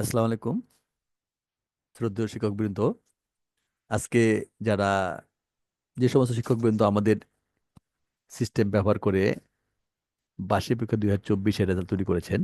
আসসালামু আলাইকুম। শ্রদ্ধেয় শিক্ষকবৃন্দ, আজকে যারা যে সমস্ত শিক্ষকবৃন্দ আমাদের সিস্টেম ব্যবহার করে বার্ষিক পরীক্ষা দুই হাজার চব্বিশের রেজাল্ট তৈরি করেছেন,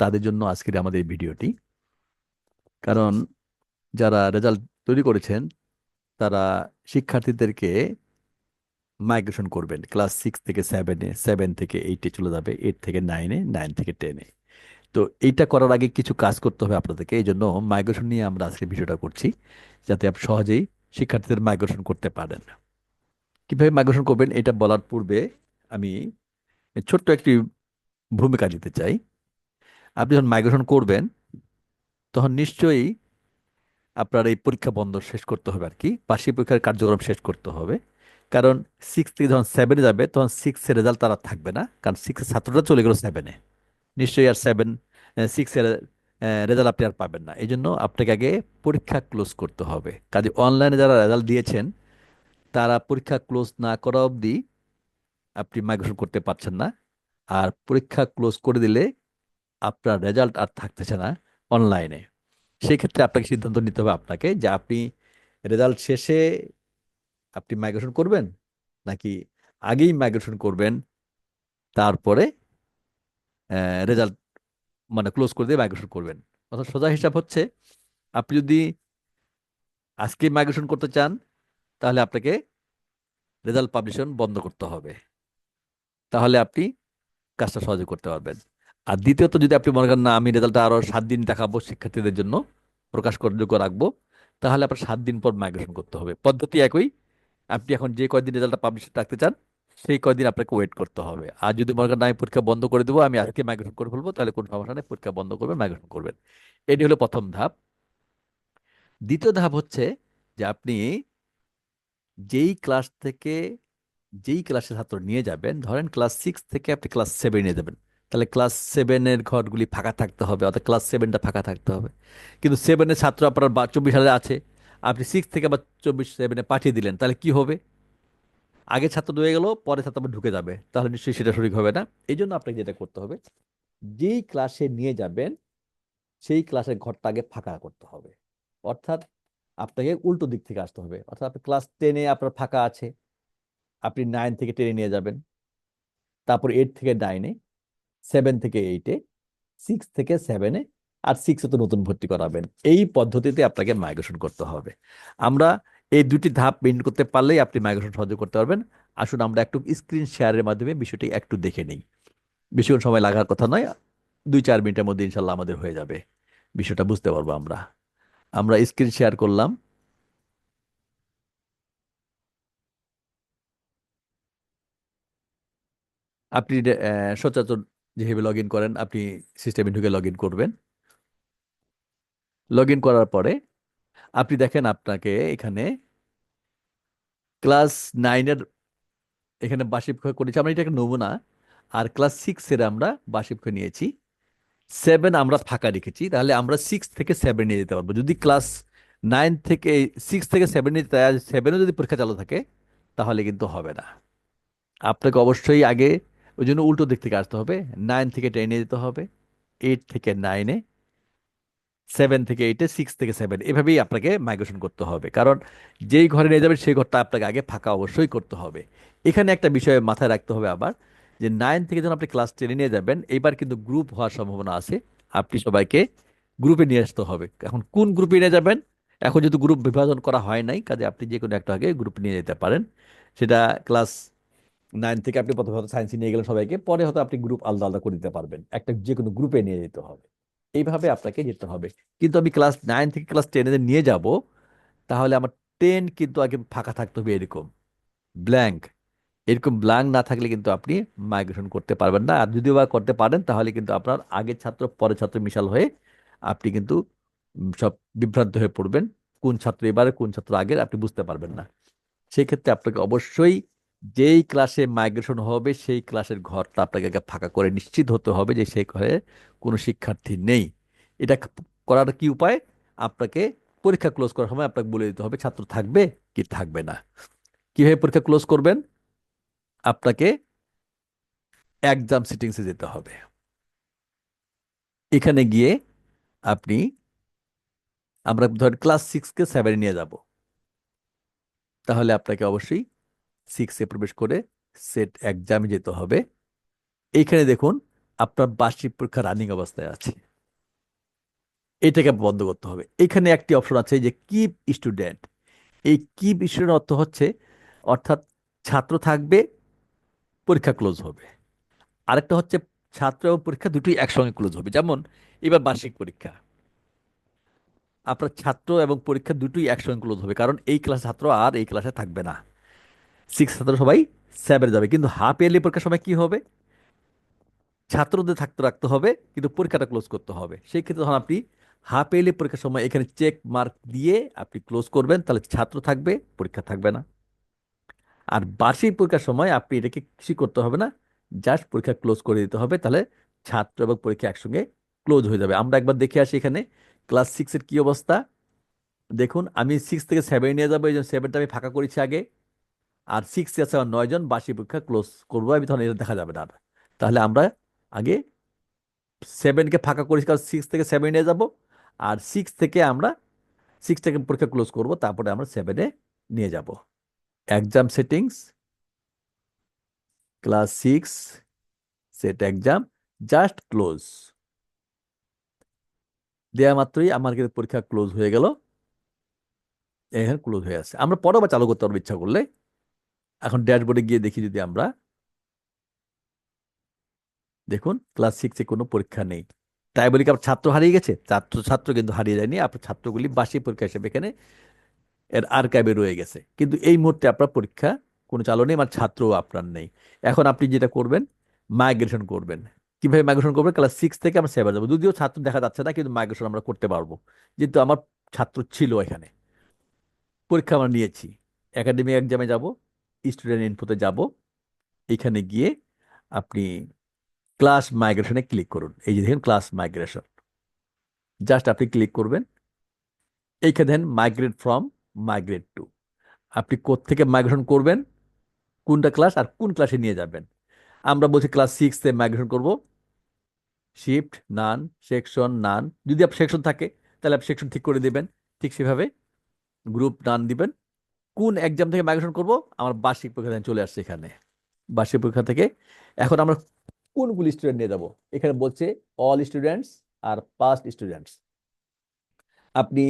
তাদের জন্য আজকের আমাদের ভিডিওটি। কারণ যারা রেজাল্ট তৈরি করেছেন, তারা শিক্ষার্থীদেরকে মাইগ্রেশন করবেন। ক্লাস সিক্স থেকে সেভেনে সেভেন থেকে এইটে চলে যাবে এইট থেকে নাইনে নাইন থেকে টেনে তো এইটা করার আগে কিছু কাজ করতে হবে আপনাদেরকে। এই জন্য মাইগ্রেশন নিয়ে আমরা আজকে ভিডিওটা করছি, যাতে আপনি সহজেই শিক্ষার্থীদের মাইগ্রেশন করতে পারেন। কীভাবে মাইগ্রেশন করবেন এটা বলার পূর্বে আমি ছোট্ট একটি ভূমিকা দিতে চাই। আপনি যখন মাইগ্রেশন করবেন, তখন নিশ্চয়ই আপনার এই পরীক্ষা বন্ধ শেষ করতে হবে আর কি, বার্ষিক পরীক্ষার কার্যক্রম শেষ করতে হবে। কারণ সিক্স থেকে যখন সেভেনে যাবে, তখন সিক্সের রেজাল্ট তারা থাকবে না, কারণ সিক্সের ছাত্ররা চলে গেল সেভেনে নিশ্চয়ই আর সেভেন সিক্সের রেজাল্ট আপনি আর পাবেন না। এই জন্য আপনাকে আগে পরীক্ষা ক্লোজ করতে হবে। কাজে অনলাইনে যারা রেজাল্ট দিয়েছেন, তারা পরীক্ষা ক্লোজ না করা অবধি আপনি মাইগ্রেশন করতে পারছেন না। আর পরীক্ষা ক্লোজ করে দিলে আপনার রেজাল্ট আর থাকতেছে না অনলাইনে সেই ক্ষেত্রে আপনাকে সিদ্ধান্ত নিতে হবে আপনাকে যে আপনি রেজাল্ট শেষে আপনি মাইগ্রেশন করবেন নাকি আগেই মাইগ্রেশন করবেন, তারপরে রেজাল্ট মানে ক্লোজ করে দিয়ে মাইগ্রেশন করবেন। অর্থাৎ সোজা হিসাব হচ্ছে, আপনি যদি আজকে মাইগ্রেশন করতে চান, তাহলে আপনাকে রেজাল্ট পাবলিশন বন্ধ করতে হবে। তাহলে আপনি কাজটা সহজে করতে পারবেন। আর দ্বিতীয়ত, যদি আপনি মনে করেন, না, আমি রেজাল্টটা আরও সাত দিন দেখাবো শিক্ষার্থীদের জন্য, প্রকাশ করযোগ্য রাখব, তাহলে আপনার সাত দিন পর মাইগ্রেশন করতে হবে। পদ্ধতি একই, আপনি এখন যে কয়দিন রেজাল্টটা পাবলিশ রাখতে চান সেই কয়দিন আপনাকে ওয়েট করতে হবে। আর যদি মনে করেন আমি পরীক্ষা বন্ধ করে দেবো, আমি আজকে মাইগ্রেশন করে ফেলব, তাহলে কোনো সমস্যা নেই, পরীক্ষা বন্ধ করবেন মাইগ্রেশন করবেন। এটি হলো প্রথম ধাপ। দ্বিতীয় ধাপ হচ্ছে যে আপনি যেই ক্লাস থেকে, যেই ক্লাসে ছাত্র নিয়ে যাবেন, ধরেন ক্লাস সিক্স থেকে আপনি ক্লাস সেভেন নিয়ে যাবেন। তাহলে ক্লাস সেভেনের ঘরগুলি ফাঁকা থাকতে হবে, অর্থাৎ ক্লাস সেভেনটা ফাঁকা থাকতে হবে। কিন্তু সেভেনের ছাত্র আপনার চব্বিশ সালে আছে। আপনি সিক্স থেকে আবার চব্বিশ সেভেনে পাঠিয়ে দিলেন, তাহলে কি হবে? আগে ছাত্র রয়ে গেল, পরে ছাত্র আবার ঢুকে যাবে। তাহলে নিশ্চয়ই সেটা সঠিক হবে না। এই জন্য আপনাকে যেটা করতে হবে, যেই ক্লাসে নিয়ে যাবেন, সেই ক্লাসের ঘরটা আগে ফাঁকা করতে হবে। অর্থাৎ আপনাকে উল্টো দিক থেকে আসতে হবে। অর্থাৎ আপনি ক্লাস টেনে আপনার ফাঁকা আছে, আপনি নাইন থেকে টেনে নিয়ে যাবেন। তারপর এইট থেকে নাইনে সেভেন থেকে এইটে সিক্স থেকে সেভেনে আর সিক্সে তো নতুন ভর্তি করাবেন। এই পদ্ধতিতে আপনাকে মাইগ্রেশন করতে হবে। আমরা এই দুটি ধাপ মেনটেন করতে পারলেই আপনি মাইগ্রেশন সহজে করতে পারবেন। আসুন আমরা একটু স্ক্রিন শেয়ারের মাধ্যমে বিষয়টি একটু দেখে নিই। বেশিক্ষণ সময় লাগার কথা নয়, দুই চার মিনিটের মধ্যে ইনশাল্লাহ আমাদের হয়ে যাবে। বিষয়টা বুঝতে পারব আমরা। আমরা স্ক্রিন শেয়ার করলাম। আপনি সচরাচর যেভাবে লগ ইন করেন, আপনি সিস্টেমে ঢুকে লগ ইন করবেন। লগ ইন করার পরে আপনি দেখেন আপনাকে এখানে ক্লাস নাইনের এখানে বার্ষিক করেছি। আমরা এটা একটা নমুনা। আর ক্লাস সিক্সের আমরা বার্ষিক নিয়েছি। সেভেন আমরা ফাঁকা রেখেছি। তাহলে আমরা সিক্স থেকে সেভেন নিয়ে যেতে পারব। যদি ক্লাস নাইন থেকে সিক্স থেকে সেভেন নিতে সেভেনও যদি পরীক্ষা চালু থাকে, তাহলে কিন্তু হবে না। আপনাকে অবশ্যই আগে ওই জন্য উল্টো দিক থেকে আসতে হবে। নাইন থেকে টেনে যেতে হবে। এইট থেকে নাইনে সেভেন থেকে এইটে সিক্স থেকে সেভেন এভাবেই আপনাকে মাইগ্রেশন করতে হবে। কারণ যেই ঘরে নিয়ে যাবেন, সেই ঘরটা আপনাকে আগে ফাঁকা অবশ্যই করতে হবে। এখানে একটা বিষয় মাথায় রাখতে হবে আবার, যে নাইন থেকে যখন আপনি ক্লাস টেনে নিয়ে যাবেন এইবার কিন্তু গ্রুপ হওয়ার সম্ভাবনা আছে। আপনি সবাইকে গ্রুপে নিয়ে আসতে হবে। এখন কোন গ্রুপে নিয়ে যাবেন? এখন যেহেতু গ্রুপ বিভাজন করা হয় নাই, কাজে আপনি যে কোনো একটা আগে গ্রুপ নিয়ে যেতে পারেন। সেটা ক্লাস নাইন থেকে আপনি প্রথমে হয়তো সায়েন্সে নিয়ে গেলেন সবাইকে, পরে হয়তো আপনি গ্রুপ আলাদা আলাদা করে দিতে পারবেন। একটা যে কোনো গ্রুপে নিয়ে যেতে হবে। এইভাবে আপনাকে যেতে হবে। কিন্তু আমি ক্লাস নাইন থেকে ক্লাস টেনে নিয়ে যাব, তাহলে আমার টেন কিন্তু আগে ফাঁকা থাকতে হবে এরকম। ব্ল্যাঙ্ক এরকম ব্ল্যাঙ্ক না থাকলে কিন্তু আপনি মাইগ্রেশন করতে পারবেন না। আর যদিও বা করতে পারেন, তাহলে কিন্তু আপনার আগের ছাত্র, পরের ছাত্র মিশাল হয়ে আপনি কিন্তু সব বিভ্রান্ত হয়ে পড়বেন। কোন ছাত্র এবারে, কোন ছাত্র আগের, আপনি বুঝতে পারবেন না। সেই ক্ষেত্রে আপনাকে অবশ্যই যেই ক্লাসে মাইগ্রেশন হবে, সেই ক্লাসের ঘরটা আপনাকে ফাঁকা করে নিশ্চিত হতে হবে যে সেই ঘরে কোনো শিক্ষার্থী নেই। এটা করার কি উপায়? আপনাকে পরীক্ষা ক্লোজ করার সময় আপনাকে বলে দিতে হবে, ছাত্র থাকবে কি থাকবে না? কীভাবে পরীক্ষা ক্লোজ করবেন? আপনাকে এক্সাম সিটিংসে যেতে হবে। এখানে গিয়ে আপনি, আমরা ধর ক্লাস সিক্সকে সেভেনে নিয়ে যাব। তাহলে আপনাকে অবশ্যই সিক্সে প্রবেশ করে সেট এক্সামে যেতে হবে। এইখানে দেখুন, আপনার বার্ষিক পরীক্ষা রানিং অবস্থায় আছে। এটাকে বন্ধ করতে হবে। এখানে একটি অপশন আছে যে কিপ স্টুডেন্ট এই কিপ স্টুডেন্ট অর্থ হচ্ছে, অর্থাৎ ছাত্র থাকবে, পরীক্ষা ক্লোজ হবে। আরেকটা হচ্ছে ছাত্র এবং পরীক্ষা দুটোই একসঙ্গে ক্লোজ হবে। যেমন, এবার বার্ষিক পরীক্ষা। আপনার ছাত্র এবং পরীক্ষা দুটোই একসঙ্গে ক্লোজ হবে, কারণ এই ক্লাস ছাত্র আর এই ক্লাসে থাকবে না। সিক্স ছাত্র সবাই সেভেনে যাবে। কিন্তু হাফ ইয়ারলি পরীক্ষার সময় কি হবে? ছাত্রদের থাকতে রাখতে হবে, কিন্তু পরীক্ষাটা ক্লোজ করতে হবে। সেই ক্ষেত্রে তখন আপনি হাফ ইয়ারলি পরীক্ষার সময় এখানে চেক মার্ক দিয়ে আপনি ক্লোজ করবেন, তাহলে ছাত্র থাকবে, পরীক্ষা থাকবে না। আর বার্ষিক পরীক্ষার সময় আপনি এটাকে কিছু করতে হবে না জাস্ট পরীক্ষা ক্লোজ করে দিতে হবে, তাহলে ছাত্র এবং পরীক্ষা একসঙ্গে ক্লোজ হয়ে যাবে। আমরা একবার দেখে আসি এখানে ক্লাস সিক্সের কি অবস্থা? দেখুন, আমি সিক্স থেকে সেভেন নিয়ে যাব, এই জন্য সেভেনটা আমি ফাঁকা করেছি আগে। আর সিক্স আছে আমার নয় জন বার্ষিক পরীক্ষা ক্লোজ করব আমি, তখন দেখা যাবে না তাহলে আমরা আগে সেভেনকে ফাঁকা করেছি কারণ সিক্স থেকে সেভেন যাব, আর সিক্স থেকে আমরা সিক্স থেকে পরীক্ষা ক্লোজ করব, তারপরে আমরা সেভেনে নিয়ে যাব। Exam settings class six set exam just close দেওয়া মাত্রই আমার কিন্তু পরীক্ষা ক্লোজ হয়ে গেল। এখানে ক্লোজ হয়ে আছে। আমরা পরে চালু করতে পারব ইচ্ছা করলে। এখন ড্যাশবোর্ডে গিয়ে দেখি যদি আমরা, দেখুন ক্লাস সিক্সে কোনো পরীক্ষা নেই। তাই বলি কি ছাত্র হারিয়ে গেছে, ছাত্র ছাত্র কিন্তু হারিয়ে যায়নি আপনার ছাত্রগুলি বার্ষিক পরীক্ষা হিসেবে এখানে এর আর্কাইভে রয়ে গেছে। কিন্তু এই মুহূর্তে আপনার পরীক্ষা কোনো চালু নেই মানে ছাত্রও আপনার নেই। এখন আপনি যেটা করবেন মাইগ্রেশন করবেন। কীভাবে মাইগ্রেশন করবেন ক্লাস সিক্স থেকে আমরা সেভেন যাব। যদিও ছাত্র দেখা যাচ্ছে না, কিন্তু মাইগ্রেশন আমরা করতে পারব। যেহেতু আমার ছাত্র ছিল এখানে। পরীক্ষা আমরা নিয়েছি। একাডেমিক এক্সামে যাব। স্টুডেন্ট ইনফোতে যাব, এখানে গিয়ে আপনি ক্লাস মাইগ্রেশনে ক্লিক করুন। এই যে দেখেন ক্লাস মাইগ্রেশন জাস্ট আপনি ক্লিক করবেন। এইখানে দেখেন মাইগ্রেট ফ্রম মাইগ্রেট টু আপনি থেকে মাইগ্রেশন করবেন? কোনটা ক্লাস আর কোন ক্লাসে নিয়ে যাবেন? আমরা বলছি ক্লাস সিক্সে মাইগ্রেশন করব। শিফট নান সেকশন নান যদি আপনার সেকশন থাকে, তাহলে আপনি সেকশন ঠিক করে দেবেন। ঠিক সেভাবে গ্রুপ নান দিবেন। কোন এক্সাম থেকে মাইগ্রেশন করব? আমার বার্ষিক পরীক্ষা চলে আসছে এখানে। বার্ষিক পরীক্ষা থেকে। এখন আমরা কোনগুলি স্টুডেন্ট নিয়ে যাব? এখানে বলছে all students are past students আপনি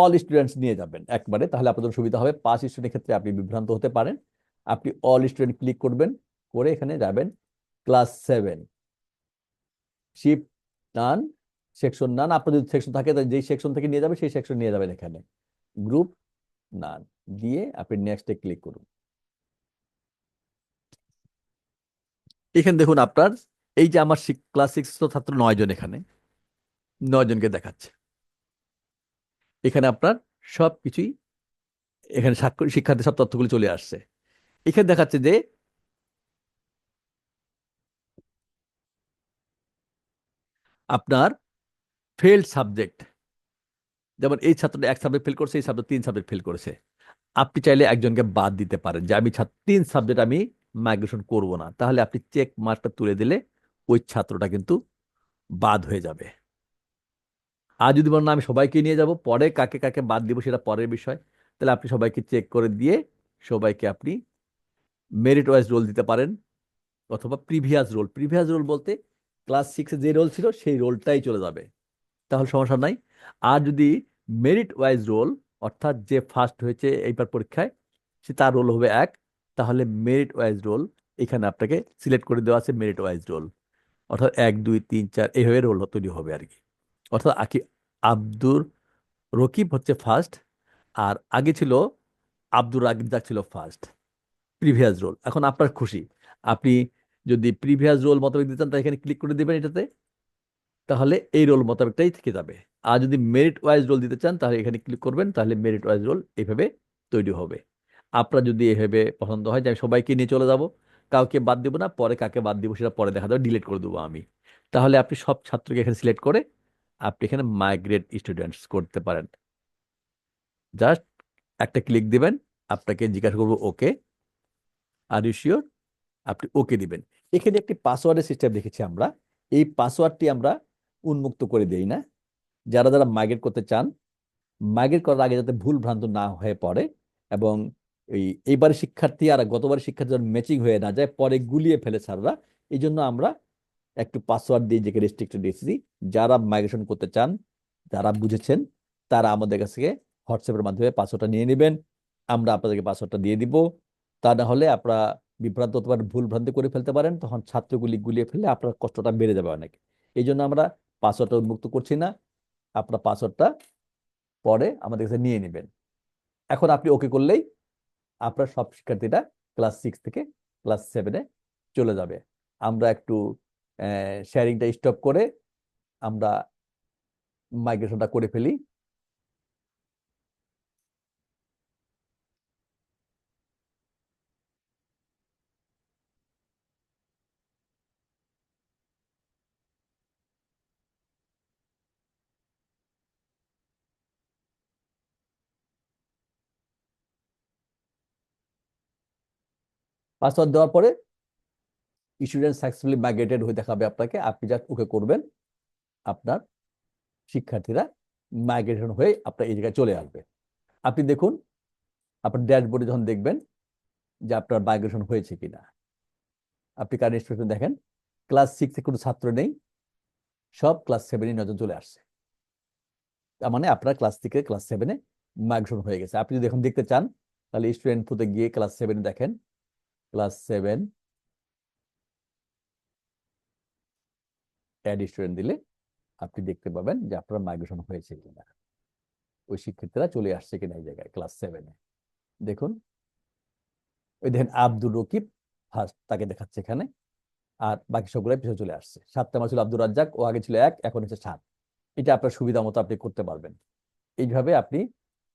অল স্টুডেন্টস নিয়ে যাবেন একবারে, তাহলে আপনাদের সুবিধা হবে। পাঁচ স্টুডেন্টের ক্ষেত্রে আপনি বিভ্রান্ত হতে পারেন। আপনি অল স্টুডেন্ট ক্লিক করবেন, করে এখানে যাবেন class seven ship none section none আপনার যদি সেকশন থাকে যেই সেকশন থেকে নিয়ে যাবে, সেই সেকশন নিয়ে যাবেন এখানে। গ্রুপ নান দিয়ে আপনি নেক্সটে ক্লিক করুন। এখানে দেখুন আপনার, এই যে আমার ক্লাস সিক্স ছাত্র নয় জন এখানে, নয় জনকে দেখাচ্ছে। এখানে আপনার সব কিছুই এখানে শিক্ষার্থী সব তথ্যগুলি চলে আসছে। এখানে দেখাচ্ছে যে আপনার ফেল্ড সাবজেক্ট যেমন এই ছাত্রটা এক সাবজেক্ট ফেল করছে, এই ছাত্র তিন সাবজেক্ট ফেল করেছে। আপনি চাইলে একজনকে বাদ দিতে পারেন যে আমি তিন সাবজেক্ট আমি মাইগ্রেশন করব না। তাহলে আপনি চেক মার্কটা তুলে দিলে ওই ছাত্রটা কিন্তু বাদ হয়ে যাবে। আর যদি বলেন আমি সবাইকে নিয়ে যাব, পরে কাকে কাকে বাদ দিব সেটা পরের বিষয়। তাহলে আপনি সবাইকে চেক করে দিয়ে সবাইকে আপনি মেরিট ওয়াইজ রোল দিতে পারেন অথবা প্রিভিয়াস রোল প্রিভিয়াস রোল বলতে ক্লাস সিক্সে যে রোল ছিল, সেই রোলটাই চলে যাবে। তাহলে সমস্যা নাই। আর যদি মেরিট ওয়াইজ রোল অর্থাৎ যে ফার্স্ট হয়েছে এইবার পরীক্ষায়, সে তার রোল হবে এক। তাহলে মেরিট ওয়াইজ রোল এখানে আপনাকে সিলেক্ট করে দেওয়া আছে মেরিট ওয়াইজ রোল অর্থাৎ এক, দুই, তিন, চার, এইভাবে রোল তৈরি হবে আর কি। অর্থাৎ আকি আব্দুর রকিব হচ্ছে ফার্স্ট আর আগে ছিল আব্দুর রাগিদাক ছিল ফার্স্ট প্রিভিয়াস রোল এখন আপনার খুশি। আপনি যদি প্রিভিয়াস রোল মোতাবেক দিতেন তাহলে এখানে ক্লিক করে দেবেন এটাতে। তাহলে এই রোল মোতাবেকটাই থেকে যাবে। আর যদি মেরিট ওয়াইজ রোল দিতে চান, তাহলে এখানে ক্লিক করবেন, তাহলে মেরিট ওয়াইজ রোল এইভাবে তৈরি হবে। আপনার যদি এভাবে পছন্দ হয় যে আমি সবাইকে নিয়ে চলে যাব, কাউকে বাদ দেবো না, পরে কাকে বাদ দিব সেটা পরে দেখা যাবে ডিলিট করে দেবো আমি। তাহলে আপনি সব ছাত্রকে এখানে সিলেক্ট করে আপনি এখানে মাইগ্রেট স্টুডেন্টস করতে পারেন। জাস্ট একটা ক্লিক দিবেন, আপনাকে জিজ্ঞাসা করব ওকে আর ইউ শিওর আপনি ওকে দিবেন। এখানে একটি পাসওয়ার্ডের সিস্টেম দেখেছি আমরা। এই পাসওয়ার্ডটি আমরা উন্মুক্ত করে দেই না। যারা যারা মাইগ্রেট করতে চান মাইগ্রেট করার আগে যাতে ভুল ভ্রান্ত না হয়ে পড়ে এবং এই এইবারের শিক্ষার্থী আর গতবারের শিক্ষার্থী যেন ম্যাচিং হয়ে না যায়, পরে গুলিয়ে ফেলে স্যাররা। এই জন্য আমরা একটু পাসওয়ার্ড দিয়ে নিজেকে রেস্ট্রিক্টেড দিয়েছি। যারা মাইগ্রেশন করতে চান, যারা বুঝেছেন, তারা আমাদের কাছ থেকে হোয়াটসঅ্যাপের মাধ্যমে পাসওয়ার্ডটা নিয়ে নেবেন। আমরা আপনাদেরকে পাসওয়ার্ডটা দিয়ে দিব। তা না হলে আপনারা বিভ্রান্ত হতে পারেন ভুল ভ্রান্তি করে ফেলতে পারেন। তখন ছাত্রগুলি গুলিয়ে ফেলে আপনার কষ্টটা বেড়ে যাবে অনেক। এই জন্য আমরা পাসওয়ার্ডটা উন্মুক্ত করছি না। আপনার পাসওয়ার্ডটা পরে আমাদের কাছে নিয়ে নেবেন। এখন আপনি ওকে করলেই আপনার সব শিক্ষার্থীরা ক্লাস সিক্স থেকে ক্লাস সেভেনে চলে যাবে। আমরা একটু শেয়ারিংটা স্টপ করে আমরা মাইগ্রেশনটা করে ফেলি। পাসওয়ার্ড দেওয়ার পরে স্টুডেন্ট সাকসেসফুলি মাইগ্রেটেড হয়ে দেখাবে আপনাকে। আপনি যা ওকে করবেন, আপনার শিক্ষার্থীরা মাইগ্রেশন হয়ে আপনার এই জায়গায় চলে আসবে। আপনি দেখুন, আপনার ড্যাশবোর্ডে যখন দেখবেন যে আপনার মাইগ্রেশন হয়েছে কিনা, আপনি কারেন্ট স্টুডেন্ট দেখেন ক্লাস সিক্সে কোনো ছাত্র নেই, সব ক্লাস সেভেনে নজর চলে আসছে। তার মানে আপনার ক্লাস থেকে ক্লাস সেভেনে মাইগ্রেশন হয়ে গেছে। আপনি যদি এখন দেখতে চান, তাহলে স্টুডেন্ট ফুতে গিয়ে ক্লাস সেভেনে দেখেন ক্লাস সেভেন অ্যাড স্টুডেন্ট দিলে আপনি দেখতে পাবেন যে আপনার মাইগ্রেশন হয়েছে কিনা। ওই শিক্ষার্থীরা চলে আসছে কিনা এই জায়গায় ক্লাস সেভেনে দেখুন, ওই দেখেন আব্দুর রকিব ফার্স্ট তাকে দেখাচ্ছে এখানে, আর বাকি সবগুলাই পিছনে চলে আসছে। সাত নাম্বার ছিল আব্দুর রাজ্জাক, ও আগে ছিল এক, এখন হচ্ছে সাত। এটা আপনার সুবিধা মতো আপনি করতে পারবেন। এইভাবে আপনি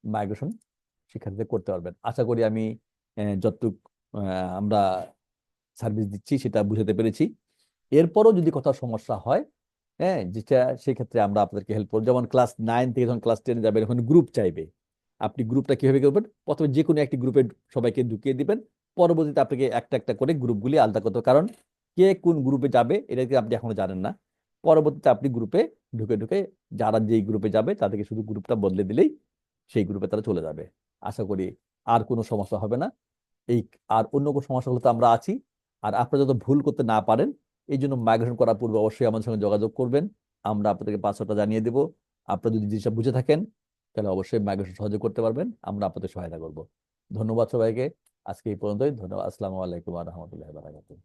মাইগ্রেশন শিক্ষার্থীদের করতে পারবেন। আশা করি আমি যতটুক আমরা সার্ভিস দিচ্ছি, সেটা বুঝাতে পেরেছি। এরপরও যদি কোথাও সমস্যা হয় হ্যাঁ যেটা সেক্ষেত্রে আমরা আপনাদেরকে হেল্প করব। যেমন ক্লাস নাইন থেকে যখন ক্লাস টেনে যাবেন এখন গ্রুপ চাইবে। আপনি গ্রুপটা কীভাবে করবেন? প্রথমে যে কোনো একটি গ্রুপে সবাইকে ঢুকিয়ে দিবেন। পরবর্তীতে আপনাকে একটা একটা করে গ্রুপগুলি আলাদা করতে কারণ কে কোন গ্রুপে যাবে, এটা আপনি এখনও জানেন না। পরবর্তীতে আপনি গ্রুপে ঢুকে ঢুকে যারা যেই গ্রুপে যাবে, তাদেরকে শুধু গ্রুপটা বদলে দিলেই সেই গ্রুপে তারা চলে যাবে। আশা করি আর কোনো সমস্যা হবে না। এই আর অন্য কোনো সমস্যাগুলোতে আমরা আছি। আর আপনারা যত ভুল করতে না পারেন, এই জন্য মাইগ্রেশন করার পূর্বে অবশ্যই আমাদের সঙ্গে যোগাযোগ করবেন। আমরা আপনাদেরকে পাসওয়ার্ডটা জানিয়ে দেবো। আপনারা যদি জিনিসটা বুঝে থাকেন, তাহলে অবশ্যই মাইগ্রেশন সহযোগ করতে পারবেন। আমরা আপনাদের সহায়তা করব। ধন্যবাদ সবাইকে। আজকে এই পর্যন্তই। ধন্যবাদ। আসসালামু আলাইকুম রহমতুল্লাহ বারাকাতুহ।